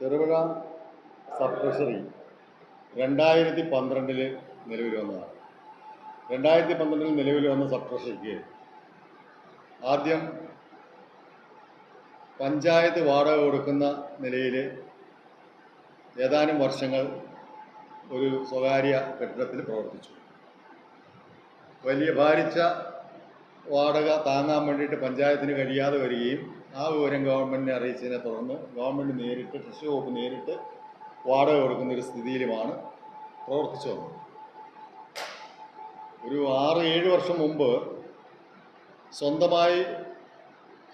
Cherupuzha sub treasury രണ്ടായിരത്തി പന്ത്രണ്ടിൽ നിലവിൽ വന്നതാണ്. രണ്ടായിരത്തി പന്ത്രണ്ടിൽ നിലവിൽ വന്ന സബ് ട്രഷറിക്ക് ആദ്യം പഞ്ചായത്ത് വാടക കൊടുക്കുന്ന നിലയിൽ ഏതാനും വർഷങ്ങൾ ഒരു സ്വകാര്യ കെട്ടിടത്തിൽ പ്രവർത്തിച്ചു. വലിയ ഭാരിച്ച വാടക താങ്ങാൻ വേണ്ടിയിട്ട് പഞ്ചായത്തിന് കഴിയാതെ വരികയും ആ വിവരം ഗവൺമെന്റിനെ അറിയിച്ചതിനെ തുടർന്ന് ഗവൺമെന്റ് നേരിട്ട് കൃഷി വകുപ്പ് നേരിട്ട് വാടക കൊടുക്കുന്ന ഒരു സ്ഥിതിയിലുമാണ് പ്രവർത്തിച്ചു വന്നത്. ഒരു ആറ് ഏഴ് വർഷം മുമ്പ് സ്വന്തമായി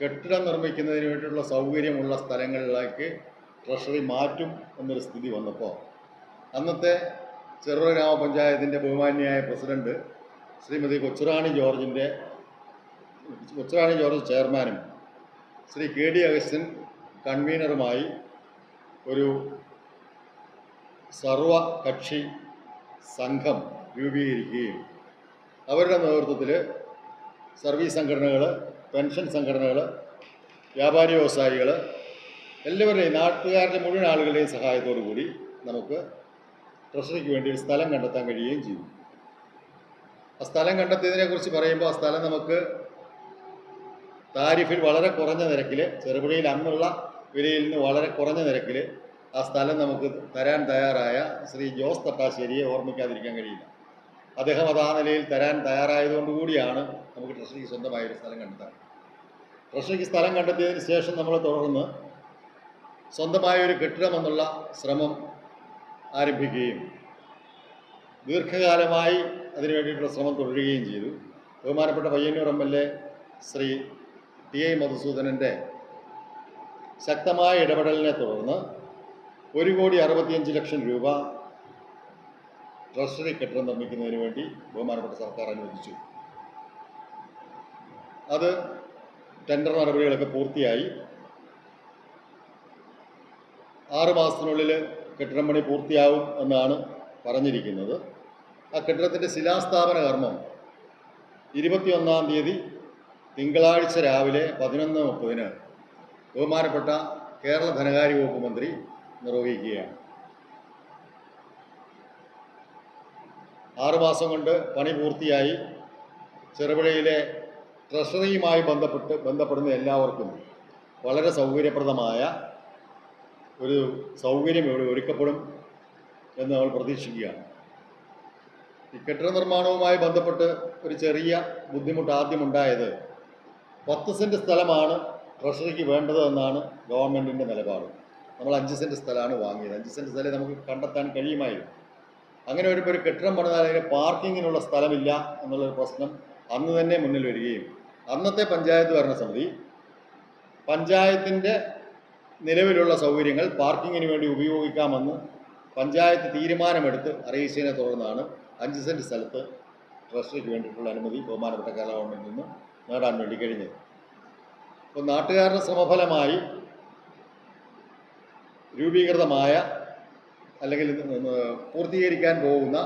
കെട്ടിടം നിർമ്മിക്കുന്നതിന് വേണ്ടിയിട്ടുള്ള സൗകര്യമുള്ള സ്ഥലങ്ങളിലേക്ക് ട്രഷറി മാറ്റും എന്നൊരു സ്ഥിതി വന്നപ്പോൾ അന്നത്തെ ചെറുപുഴ ഗ്രാമപഞ്ചായത്തിന്റെ ബഹുമാന്യായ പ്രസിഡന്റ് ശ്രീമതി കൊച്ചുറാണി ജോർജിന്റെ കൊച്ചുറാണി ജോർജ് ചെയർമാനും ശ്രീ കെ ഡി അഗസ്റ്റൻ കൺവീനറുമായി ഒരു സർവകക്ഷി സംഘം രൂപീകരിക്കുകയും അവരുടെ നേതൃത്വത്തിൽ സർവീസ് സംഘടനകൾ പെൻഷൻ സംഘടനകൾ വ്യാപാരി വ്യവസായികൾ എല്ലാവരുടെയും നാട്ടുകാരുടെ മുഴുവൻ ആളുകളുടെയും സഹായത്തോടു കൂടി നമുക്ക് ട്രഷറിക്ക് വേണ്ടി ഒരു സ്ഥലം കണ്ടെത്താൻ കഴിയുകയും ചെയ്തു. ആ സ്ഥലം കണ്ടെത്തിയതിനെക്കുറിച്ച് പറയുമ്പോൾ ആ സ്ഥലം നമുക്ക് താരിഫിൽ വളരെ കുറഞ്ഞ നിരക്കിൽ ചെറുപുഴയിൽ അന്നുള്ള വിലയിൽ നിന്ന് വളരെ കുറഞ്ഞ നിരക്കിൽ ആ സ്ഥലം നമുക്ക് തരാൻ തയ്യാറായ ശ്രീ ജോസ് തട്ടാശ്ശേരിയെ ഓർമ്മിക്കാതിരിക്കാൻ കഴിയില്ല. അദ്ദേഹം അത് ആ നിലയിൽ തരാൻ തയ്യാറായതുകൊണ്ട് കൂടിയാണ് നമുക്ക് ട്രഷറിക്ക് സ്വന്തമായ ഒരു സ്ഥലം കണ്ടെത്താൻ. ട്രഷറിക്ക് സ്ഥലം കണ്ടെത്തിയതിന് ശേഷം നമ്മൾ തുടർന്ന് സ്വന്തമായ ഒരു കെട്ടിടമെന്നുള്ള ശ്രമം ആരംഭിക്കുകയും ദീർഘകാലമായി അതിനു വേണ്ടിയിട്ടുള്ള ശ്രമം തുടരുകയും ചെയ്തു. ബഹുമാനപ്പെട്ട Payyanur M L A Shri T I മധുസൂദനന്റെ ശക്തമായ ഇടപെടലിനെ തുടർന്ന് ഒരു കോടി അറുപത്തിയഞ്ച് ലക്ഷം രൂപ ട്രഷറി കെട്ടിടം നിർമ്മിക്കുന്നതിന് വേണ്ടി ബഹുമാനപ്പെട്ട സർക്കാർ അനുവദിച്ചു. അത് ടെൻഡർ നടപടികളൊക്കെ പൂർത്തിയായി. ആറ് മാസത്തിനുള്ളിൽ കെട്ടിടം പണി പൂർത്തിയാവും എന്നാണ് പറഞ്ഞിരിക്കുന്നത്. ആ കെട്ടിടത്തിന്റെ ശിലാസ്ഥാപന കർമ്മം ഇരുപത്തിയൊന്നാം തീയതി തിങ്കളാഴ്ച രാവിലെ പതിനൊന്ന് മുപ്പതിന് ബഹുമാനപ്പെട്ട കേരള ധനകാര്യ വകുപ്പ് മന്ത്രി നിർവഹിക്കുകയാണ്. ആറുമാസം കൊണ്ട് പണി പൂർത്തിയായി ചെറുപുഴയിലെ ട്രഷറിയുമായി ബന്ധപ്പെട്ട് ബന്ധപ്പെടുന്ന എല്ലാവർക്കും വളരെ സൗകര്യപ്രദമായ ഒരു സൗകര്യം ഇവിടെ ഒരുക്കപ്പെടും എന്ന് നമ്മൾ പ്രതീക്ഷിക്കുകയാണ്. ഈ കെട്ടിട നിർമ്മാണവുമായി ബന്ധപ്പെട്ട് ഒരു ചെറിയ ബുദ്ധിമുട്ട് ആദ്യമുണ്ടായത് പത്ത് സെന്റ് സ്ഥലമാണ് ട്രഷറിക്ക് വേണ്ടത് എന്നാണ് ഗവൺമെന്റിന്റെ നിലപാട്. നമ്മൾ അഞ്ച് സെന്റ് സ്ഥലമാണ് വാങ്ങിയത്. അഞ്ച് സെന്റ് സ്ഥലം നമുക്ക് കണ്ടെത്താൻ കഴിയുമായിരുന്നു. അങ്ങനെ വരുമ്പോൾ ഒരു കെട്ടിടം പണിതാൽ അതിന് പാർക്കിങ്ങിനുള്ള സ്ഥലമില്ല എന്നുള്ളൊരു പ്രശ്നം അന്ന് തന്നെ മുന്നിൽ വരികയും. അന്നത്തെ പഞ്ചായത്ത് ഭരണസമിതി പഞ്ചായത്തിന്റെ നിലവിലുള്ള സൗകര്യങ്ങൾ പാർക്കിങ്ങിന് വേണ്ടി ഉപയോഗിക്കാമെന്ന് പഞ്ചായത്ത് തീരുമാനമെടുത്ത് അറിയിച്ചതിനെ തുടർന്നാണ് അഞ്ച് സെന്റ് സ്ഥലത്ത് ട്രസ്റ്റിക്ക് വേണ്ടിയിട്ടുള്ള അനുമതി ബഹുമാനപ്പെട്ട കേരള ഗവൺമെന്റിൽ നിന്ന് നേടാൻ വേണ്ടി കഴിഞ്ഞത്. അപ്പോൾ നാട്ടുകാരുടെ ശ്രമഫലമായി രൂപീകൃതമായ അല്ലെങ്കിൽ പൂർത്തീകരിക്കാൻ പോകുന്ന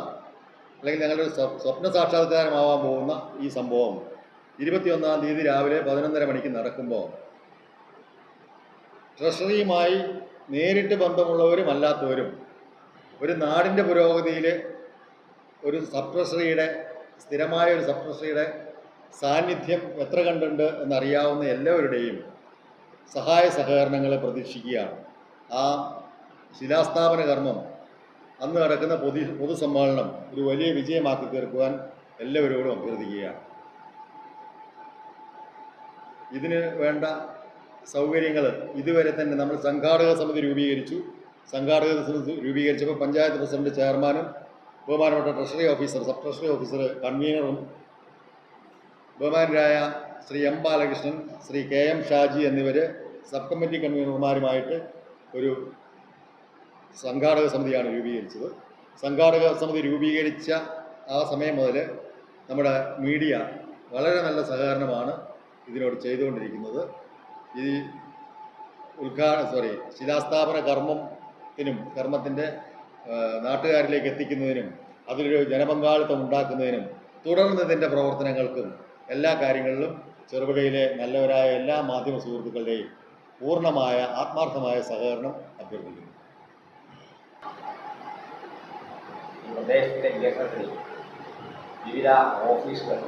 അല്ലെങ്കിൽ ഞങ്ങളുടെ സ്വ- സ്വപ്ന സാക്ഷാത്കാരമാവാൻ പോകുന്ന ഈ സംഭവം ഇരുപത്തിയൊന്നാം തീയതി രാവിലെ പതിനൊന്നര മണിക്ക് നടക്കുമ്പോൾ ട്രഷറിയുമായി നേരിട്ട് ബന്ധമുള്ളവരും അല്ലാത്തവരും ഒരു നാടിന്റെ പുരോഗതിയിൽ ഒരു സബ് ട്രഷറിയുടെ സ്ഥിരമായ ഒരു സബ് ട്രഷറിയുടെ സാന്നിധ്യം എത്ര കണ്ടുണ്ട് എന്നറിയാവുന്ന എല്ലാവരുടെയും സഹായ സഹകരണങ്ങളെ പ്രതീക്ഷിക്കുകയാണ്. ആ ശിലാസ്ഥാപന കർമ്മം അന്ന് നടക്കുന്ന പൊതു പൊതുസമ്മേളനം ഒരു വലിയ വിജയമാക്കി തീർക്കുവാൻ എല്ലാവരോടും അഭ്യർത്ഥിക്കുകയാണ്. ഇതിന് വേണ്ട സൗകര്യങ്ങൾ ഇതുവരെ തന്നെ നമ്മൾ സംഘാടക സമിതി രൂപീകരിച്ചു. സംഘാടക സമിതി രൂപീകരിച്ചപ്പോൾ പഞ്ചായത്ത് പ്രസിഡന്റ് ചെയർമാനും ബഹുമാനപ്പെട്ട treasury officer sub treasury officer കൺവീനറും ബഹുമാനരായ Shri M Balakrishnan Shri K M Shaji എന്നിവർ സബ് കമ്മിറ്റി കൺവീനർമാരുമായിട്ട് ഒരു സംഘാടക സമിതിയാണ് രൂപീകരിച്ചത്. സംഘാടക സമിതി രൂപീകരിച്ച ആ സമയം മുതൽ നമ്മുടെ മീഡിയ വളരെ നല്ല സഹകരണമാണ് ഇതിനോട് ചെയ്തുകൊണ്ടിരിക്കുന്നത്. ഈ ഉദ്ഘാടന സോറി ശിലാസ്ഥാപന കർമ്മത്തിനും കർമ്മത്തിന്റെ നാട്ടുകാരിലേക്ക് എത്തിക്കുന്നതിനും അതിലൊരു ജനപങ്കാളിത്തം ഉണ്ടാക്കുന്നതിനും തുടർന്ന് ഇതിന്റെ പ്രവർത്തനങ്ങൾക്കും എല്ലാ കാര്യങ്ങളിലും ചെറുപുഴയിലെ നല്ലവരായ എല്ലാ മാധ്യമ സുഹൃത്തുക്കളുടെയും പൂർണമായ ആത്മാർത്ഥമായ സഹകരണം അഭ്യർത്ഥിക്കുന്നു. വിവിധ ഓഫീസുകൾ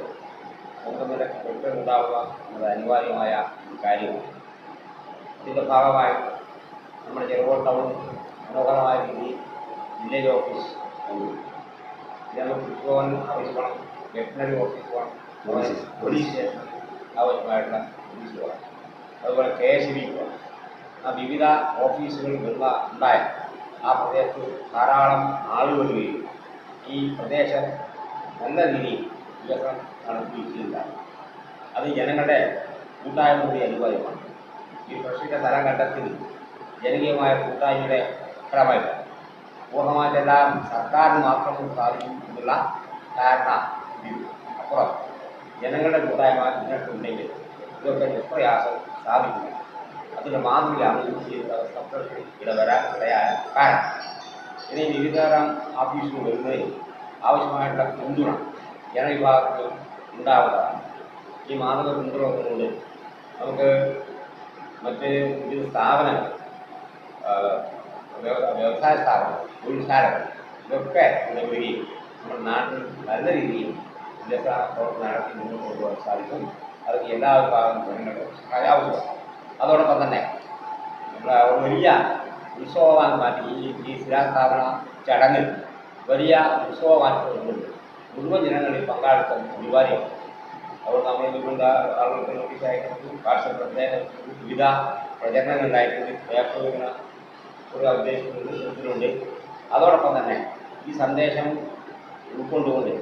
സ്വന്തം കുറ്റമുണ്ടാവുക എന്നത് അനിവാര്യമായ കാര്യമാണ്. ഇതിന്റെ ഭാഗമായിട്ട് നമ്മുടെ ചെറുകോട് ടൗൺ മനോഹരമായ രീതിയിൽ വില്ലേജ് ഓഫീസ് ഉണ്ട് ഇതിന് കൃഷിഭവൻ ആവശ്യമാണ് വെറ്റിനറി ഓഫീസ് വേണം പോലീസ്. പോലീസ് സ്റ്റേഷൻ ആവശ്യമായിട്ടുള്ള പോലീസ് വേണം അതുപോലെ കെ എസ് ബി വേണം ആ വിവിധ ഓഫീസുകൾ വരുന്ന ഉണ്ടായ ആ പ്രദേശത്ത് ധാരാളം ആളുകൾ വരികയും ഈ പ്രദേശം നല്ല രീതിയിൽ വികസനം നടത്തിയിട്ടില്ല. അത് ജനങ്ങളുടെ കൂട്ടായ്മ കൂടി അനിവാര്യമാണ് ഈ സ്ഥലം കണ്ടെത്തി ജനകീയമായ കൂട്ടായ്മയുടെ ഫലമായിട്ട് പൂർണമായിട്ടെല്ലാം സർക്കാരിന് മാത്രം സാധിക്കും എന്നുള്ള ധാരണ അപ്പുറം ജനങ്ങളുടെ കൂട്ടായ്മ നിങ്ങൾക്കുണ്ടെങ്കിൽ ഇതൊക്കെ നിഷ്പ്രയാസം സാധിക്കും. അതിന്റെ മാതൃകയാണ് ഈ ചെയ്യുന്ന ഇടവരാൻ ഇടയായ കാരണം. ഇനി വിവിധതരം ആഫീസുകൾ വരുന്നതിന് ആവശ്യമായിട്ടുള്ള പിന്തുണ ജനവിഭാഗത്തിൽ ഉണ്ടാവുന്നതാണ്. ഈ മാതൃക പിന്തുണ നമുക്ക് മറ്റ് വിവിധ സ്ഥാപനങ്ങൾ വ്യവസായ സ്ഥാപനങ്ങൾ തൊഴിൽശാലകൾ ഇതൊക്കെ വരികയും നമ്മുടെ നാട്ടിൽ നല്ല രീതിയിൽ വികസന പ്രവർത്തനം നടത്തി മുന്നോട്ട് കൊണ്ടുപോകാൻ സാധിക്കും. അത് എല്ലാ വിഭാഗം ജനങ്ങളുടെ സഹായം ആവശ്യമാണ് അതോടൊപ്പം തന്നെ നമ്മുടെ വലിയ ഉത്സവമാണ് മാറ്റി ഈ ഈ ശിലാസ്ഥാപന ചടങ്ങിൽ വലിയ ഉത്സവമാറ്റുന്നുണ്ട് മുഴുവൻ ജനങ്ങളിൽ പങ്കാളിത്തം അനിവാര്യമാണ്. അതുകൊണ്ട് നമ്മൾ ഇതുകൊണ്ട് ആളുകൾക്ക് നോട്ടീസ് അയക്കുന്നത് ഭാഷ പ്രത്യേക വിവിധ പ്രചരണങ്ങൾ ഉണ്ടായിട്ടുണ്ട് പേപ്പറുകൾ ഒരു ഉദ്ദേശിക്കുന്നുണ്ട് അതോടൊപ്പം തന്നെ ഈ സന്ദേശം ഉൾക്കൊണ്ടുകൊണ്ട്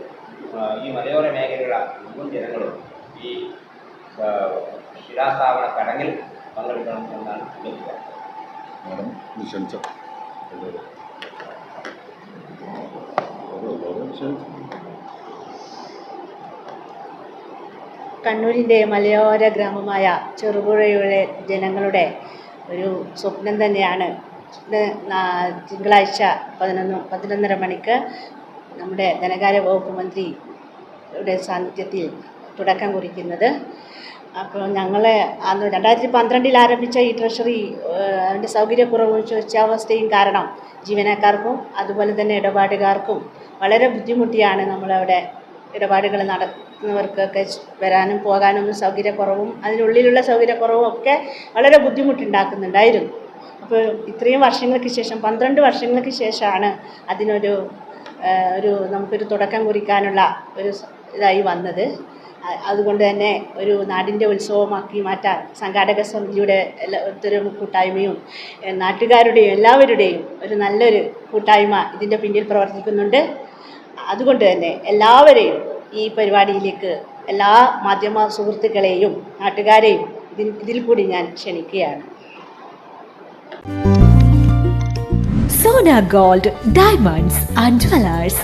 ഈ മലയോര മേഖലയിലുള്ള മുഴുവൻ ജനങ്ങളും ഈ ശിലാസ്ഥാപന ചടങ്ങിൽ പങ്കെടുക്കണം എന്നാണ് അഭ്യർത്ഥിക്കുന്നത് കണ്ണൂരിന്റെ മലയോര ഗ്രാമമായ ചെറുപുഴയുടെ ജനങ്ങളുടെ ഒരു സ്വപ്നം തന്നെയാണ്. തിങ്കളാഴ്ച പതിനൊന്ന് പതിനൊന്നര മണിക്ക് നമ്മുടെ ധനകാര്യ വകുപ്പ് മന്ത്രിയുടെ സാന്നിധ്യത്തിൽ തുടക്കം കുറിക്കുന്നത്. അപ്പോൾ ഞങ്ങൾ അന്ന് രണ്ടായിരത്തി പന്ത്രണ്ടിൽ ആരംഭിച്ച ഈ ട്രഷറി അതിന്റെ സൗകര്യക്കുറവും ശോച്യാവസ്ഥയും കാരണം ജീവനക്കാർക്കും അതുപോലെ തന്നെ ഇടപാടുകാർക്കും വളരെ ബുദ്ധിമുട്ടിയാണ് നമ്മളവിടെ ഇടപാടുകൾ നടത്തുന്നവർക്കൊക്കെ വരാനും പോകാനും സൗകര്യക്കുറവും അതിനുള്ളിലുള്ള സൗകര്യക്കുറവും ഒക്കെ വളരെ ബുദ്ധിമുട്ടുണ്ടാക്കുന്നുണ്ടായിരുന്നു. അപ്പോൾ ഇത്രയും വർഷങ്ങൾക്ക് ശേഷം പന്ത്രണ്ട് വർഷങ്ങൾക്ക് ശേഷമാണ് അതിനൊരു ഒരു നമുക്കൊരു തുടക്കം കുറിക്കാനുള്ള ഒരു ഇതായി വന്നത്. അതുകൊണ്ട് തന്നെ ഒരു നാടിന്റെ ഉത്സവമാക്കി മാറ്റാൻ സംഘാടക സമിതിയുടെ എല്ലാ ഒത്തൊരു കൂട്ടായ്മയും നാട്ടുകാരുടെയും എല്ലാവരുടെയും ഒരു നല്ലൊരു കൂട്ടായ്മ ഇതിന്റെ പിന്നിൽ പ്രവർത്തിക്കുന്നുണ്ട്. അതുകൊണ്ട് തന്നെ എല്ലാവരെയും ഈ പരിപാടിയിലേക്ക് എല്ലാ മാധ്യമ സുഹൃത്തുക്കളെയും നാട്ടുകാരെയും ഇതിൽ ഇതിൽ കൂടി ഞാൻ ക്ഷണിക്കുകയാണ്. Sona gold diamonds and jewellers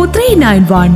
three nine one